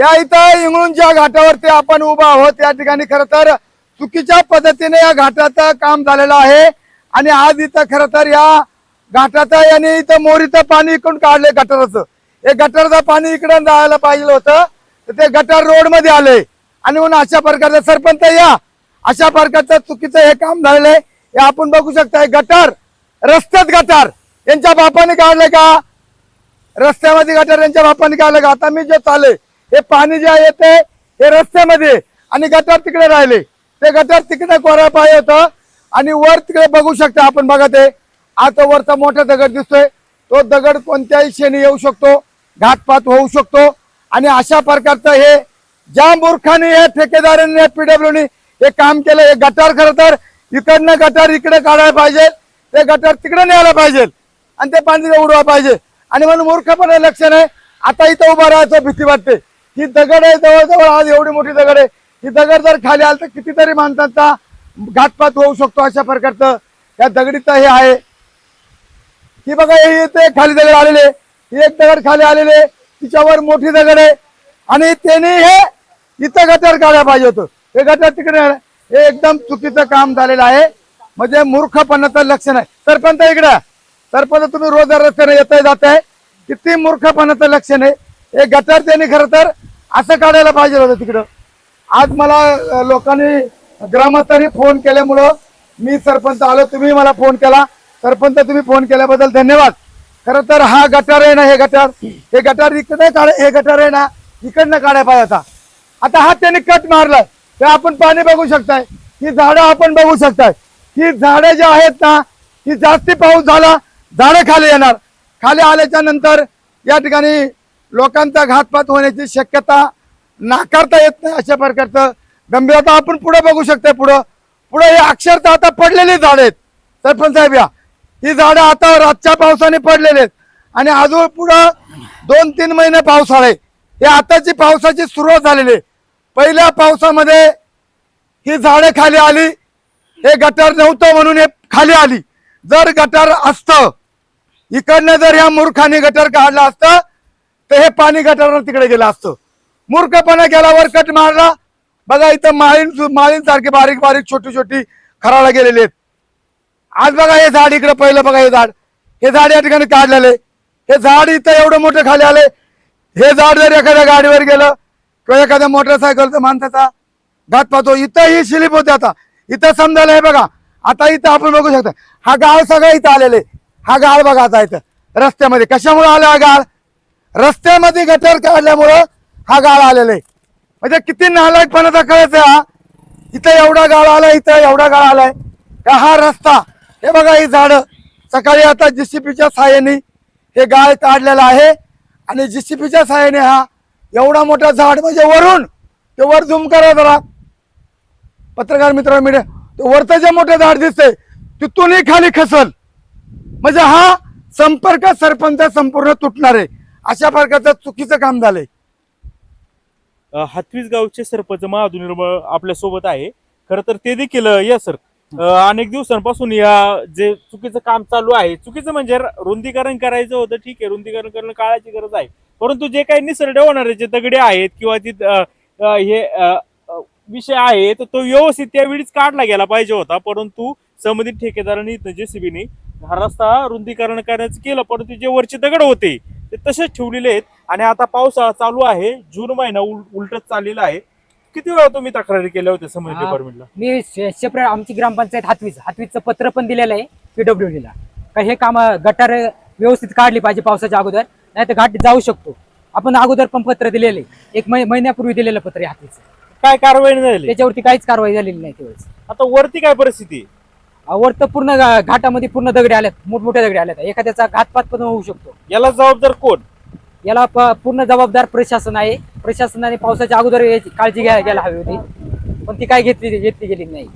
या इथं इंगळूनच्या घाटावरती आपण उभा आहोत या ठिकाणी खर तर चुकीच्या पद्धतीने या घाटाचं काम झालेलं आहे. आणि आज इथं खर तर या घाटाचं यांनी इथं मोरीचं पाणी इकडून काढले गटाराचं. हे गटारचं पाणी इकडं जायला पाहिजे होतं तर ते गटार रोडमध्ये आले आणि म्हणून अशा प्रकारचं सरपंच या. अशा प्रकारचं चुकीचं हे काम झालेलं आहे. हे आपण बघू शकता हे गटार रस्त्यात गटार. यांच्या बापाने काढले का? रस्त्यामध्ये गटार यांच्या बापाने काढलं का? आता मी जे चालले हे पाणी जे आहे ते हे रस्त्यामध्ये आणि गटार तिकडे राहिले. ते गटार तिकडे कोरा पाय होतं. आणि वर तिकडे बघू शकता आपण बघा ते. आता वरचा मोठा दगड दिसतोय. तो दगड कोणत्याही क्षणी येऊ शकतो. घातपात होऊ शकतो. आणि अशा प्रकारचं हे ज्या मूर्खाने या ठेकेदारांनी पीडब्ल्यूनी हे काम केलं. हे गटार खरं तर इकडनं गटार इकडे काढायला पाहिजे. ते गटार तिकडे न्यायला पाहिजे. आणि ते पाणी उडवा पाहिजे. आणि म्हणून मूर्खपणे लक्ष नाही आता इथं उभं राहायचं भीती वाटते. ही दगड आहे जवळजवळ आज एवढी मोठी दगड आहे. ही दगड जर खाली आलं तर कितीतरी माणसांचा घातपात होऊ शकतो अशा प्रकारचं या दगडीचं हे आहे. ही बघा हे ते खाली दगड आलेले ही एक दगड खाली आलेले तिच्यावर मोठी दगड आहे. आणि त्यांनी हे इथं गटार काढायला पाहिजे होतं. हे गटार तिकडे हे एकदम चुकीचं काम झालेलं आहे. म्हणजे मूर्खपणाचं लक्षण आहे. सरपंच इकडं सरपंच तुम्ही रोज रस्त्याने येत जात आहे किती मूर्खपणाचं लक्षण आहे. हे गटार त्यांनी खरं तर असं काढायला पाहिजे होतं तिकडं. आज मला लोकांनी ग्रामस्थांनी फोन केल्यामुळं मी सरपंच आलो तुम्ही मला फोन केला. सरपंच तुम्ही फोन केल्याबद्दल धन्यवाद. खरं तर हा गटार आहे ना हे गटार. हे गटार इकडे काढ हे गटार आहे ना इकडनं काढाय पाहिजे होता. आता हा त्यांनी कट मारलाय. ते आपण पाणी बघू शकताय. ही झाडं आपण बघू शकताय. ही झाडं जी आहेत ना ही जास्ती पाऊस झाला झाडं खाली येणार. खाली आल्याच्यानंतर या ठिकाणी लोकांचा घातपात होण्याची शक्यता नाकारता येत नाही अशा प्रकारचं. गंभीर आता आपण पुढे बघू शकतो पुढं. पुढे हे अक्षरशः आता पडलेली झाड आहेत. सरपंच साहेब या. ही झाडं आता रातच्या पावसाने पडलेली आहेत. आणि अजून पुढं दोन तीन महिने पावसाळे आहे. हे आताची पावसाची सुरुवात झालेली आहे. पहिल्या पावसामध्ये ही झाडं खाली आली. हे गटार नव्हतं म्हणून हे खाली आली. जर गटार असतं इकडनं जर या मूर्खाने गटार काढलं असतं तर हे पाणी गटारानं तिकडे गेलं असतं. मूर्खपणा गेल्यावर कट मारला. बघा इथं माळीन माळीन सारखी बारीक बारीक छोटी छोटी खराला गेलेले आहेत. आज बघा हे झाड इकडे पहिलं बघा हे झाड. हे झाड या ठिकाणी काढलेले. हे झाड इथं एवढं मोठं खाली आले हे झाड जर एखाद्या गाडीवर गेलं किंवा एखाद्या मोटरसायकलचा माणसाचा घात पाहतो इथं ही स्लिप होते आता. इथं समजायला हे बघा. आता इथं आपण बघू शकतो. हा गाळ सगळं इथं आलेले हा गाळ बघा आता इथं. रस्त्यामध्ये कशामुळे आला हा गाळ रस्त्यामध्ये गटर काढल्यामुळं हा गाळ आलेला आहे. म्हणजे किती नालायकपणाचा कळत हा. इथं एवढा गाळ आलाय इथं एवढा गाळ आलाय. का हा रस्ता हे बघा ही झाड. सकाळी आता जीसीपीच्या सहाय्याने हे गाळ काढलेलं आहे. आणि जीसीपीच्या सहाय्याने हा एवढा मोठा झाड म्हणजे वरून ते वर झूम करा जरा. पत्रकार मित्र मीडिया ते वरचं जे मोठं झाड दिसतंय तिथूनही खाली खसल. म्हणजे हा संपर्क सरपंच संपूर्ण तुटणार आहे. अशा प्रकारचं चुकीचं काम झालंय. अ, हातवीज गावचे सरपंच महाधुनिर्मळ आपल्यासोबत आहे. खर तर ते देखील अ, या सर अ, अनेक दिवसांपासून या जे चुकीचं काम चालू आहे चुकीचं म्हणजे र- रुंदीकरण करायचं होतं ठीक आहे रुंदीकरण करणं काळाची गरज आहे. परंतु जे काही निसरडे होणारे जे दगडे आहेत किंवा ती अ, अ, हे अ, अ, विषय आहे तर तो व्यवस्थित त्यावेळीच काढला गेला पाहिजे होता. परंतु संबंधित ठेकेदारांनी जेसीबीने हा रस्ता रुंदीकरण करायचं केलं परंतु जे वरचे दगड होते ते तसेच ठेवलेले आहेत. आणि आता पावसाळा चालू आहे. जून महिना उल- उलटत चाललेला आहे. किती वेळा तुम्ही तक्रारी केल्या होत्या हा. डिपार्टमेंटला मी सेपरेट आमची ग्रामपंचायत हातवीज हातवीजचं पत्र पण दिलेलं आहे पीडब्ल्यूडीला का हे काम गटार व्यवस्थित काढली पाहिजे पावसाच्या अगोदर नाही तर घाट जाऊ शकतो. आपण अगोदर पण पत्र दिलेले. एक महिन्यापूर्वी दिलेलं पत्र आहे हातवीजचं. काय कारवाई नाही झाली? त्याच्यावरती काहीच कारवाई झालेली नाही त्यावेळेस. आता वरती काय परिस्थिती आहे? वर तर पूर्ण गा- घाटामध्ये पूर्ण दगडे आल्यात मोठमोठ्या दगडे आल्यात. एखाद्याचा घातपात पण होऊ शकतो. याला जबाबदार कोण? याला प- पूर्ण जबाबदार प्रशासन आहे. प्रशासनाने पावसाच्या अगोदर याची काळजी घ्यायला हवी होती. पण ती काय घेतली घेतली गेली नाही.